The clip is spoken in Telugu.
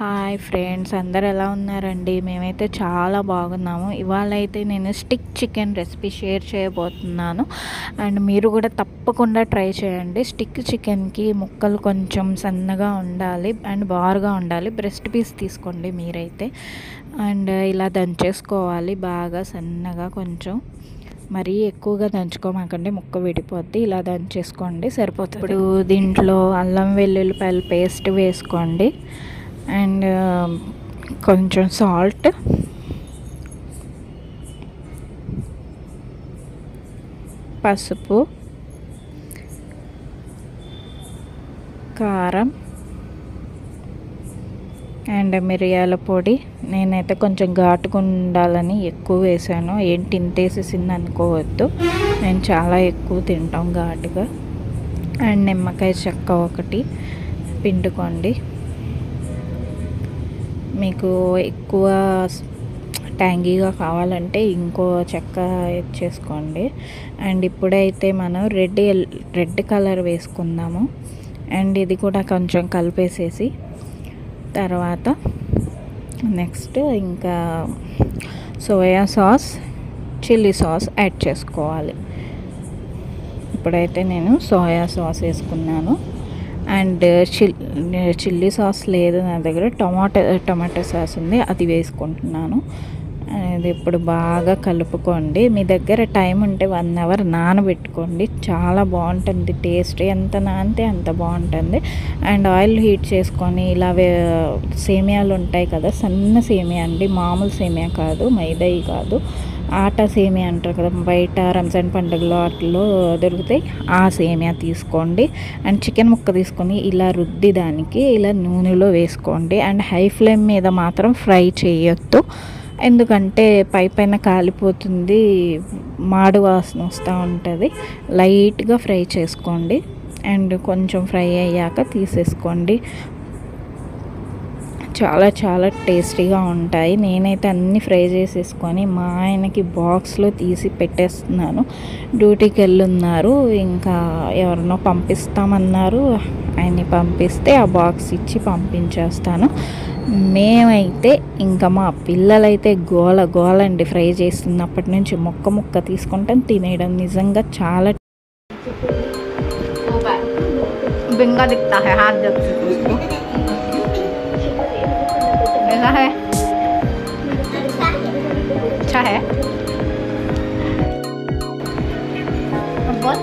హాయ్ ఫ్రెండ్స్ అందరు ఎలా ఉన్నారండి? మేమైతే చాలా బాగున్నాము. ఇవాళ అయితే నేను స్టిక్ చికెన్ రెసిపీ షేర్ చేయబోతున్నాను. అండ్ మీరు కూడా తప్పకుండా ట్రై చేయండి. స్టిక్ చికెన్కి ముక్కలు కొంచెం సన్నగా ఉండాలి అండ్ బారుగా ఉండాలి. బ్రెస్ట్ పీస్ తీసుకోండి మీరైతే. అండ్ ఇలా దంచేసుకోవాలి బాగా సన్నగా కొంచెం. మరీ ఎక్కువగా దంచుకోమాకండి ముక్క విడిపోద్ది. ఇలా దంచేసుకోండి సరిపోతుంది. ఇప్పుడు దీంట్లో అల్లం వెల్లుల్లిపాయల పేస్ట్ వేసుకోండి. అండ్ um, కొంచెం సాల్ట్. పసుపు. కారం. అండ్ మిరియాల పొడి. నేనైతే కొంచెం ఘాటుగా ఉండాలని ఎక్కువ వేసాను. ఏంటి తింటేసేసింది అనుకోవద్దు నేను చాలా ఎక్కువ తింటాం ఘాటుగా. అండ్ నిమ్మకాయ చెక్క ఒకటి పిండుకోండి. మీకు ఎక్కువ ట్యాంగీగా కావాలంటే ఇంకో చెక్క చేసుకోండి. అండ్ ఇప్పుడైతే మనం రెడ్ రెడ్ కలర్ వేసుకుందాము. అండ్ ఇది కూడా కొంచెం కలిపేసేసి తర్వాత నెక్స్ట్ ఇంకా soya sauce chilli sauce add చేసుకోవాలి. ఇప్పుడైతే నేను సోయా సాస్ వేసుకున్నాను. అండ్ చిల్ చిల్లీ సాస్ లేదు నా దగ్గర. టమాటో టమాటో సాస్ ఉంది అది వేసుకుంటున్నాను. అది ఇప్పుడు బాగా కలుపుకోండి. మీ దగ్గర టైం ఉంటే వన్ అవర్ నానబెట్టుకోండి. చాలా బాగుంటుంది టేస్ట్. ఎంత నానితే అంత బాగుంటుంది. అండ్ ఆయిల్ హీట్ చేసుకొని ఇలా సేమియాలు ఉంటాయి కదా సన్న సేమియా అండి. మామూలు సేమియా కాదు మైదాయి కాదు. ఆటా సేమియా అంటారు కదా బయట రంజాన్ పండుగలో వాటిలో దొరుకుతాయి. ఆ సేమియా తీసుకోండి. అండ్ చికెన్ ముక్క తీసుకొని ఇలా రుద్ది దానికి ఇలా నూనెలో వేసుకోండి. అండ్ హై ఫ్లేమ్ మీద మాత్రం ఫ్రై చేయొద్దు. ఎందుకంటే పై పైన కాలిపోతుంది మాడు వాసన వస్తూ ఉంటుంది. లైట్గా ఫ్రై చేసుకోండి. అండ్ కొంచెం ఫ్రై అయ్యాక తీసేసుకోండి. చాలా చాలా టేస్టీగా ఉంటాయి. నేనైతే అన్నీ ఫ్రై చేసేసుకొని మా ఆయనకి బాక్స్లో తీసి పెట్టేస్తున్నాను. డ్యూటీకి వెళ్ళున్నారు. ఇంకా ఎవరినో పంపిస్తామన్నారు. ఆయన్ని పంపిస్తే ఆ బాక్స్ ఇచ్చి పంపించేస్తాను. మేమైతే ఇంకా మా పిల్లలైతే గోల గోల అండి ఫ్రై చేస్తున్నప్పటి నుంచి. మొక్క ముక్క తీసుకుంటాం తినేయడం నిజంగా చాలా బింగా దిక్తా హ్యాడ్ sao thế sao thế con bốt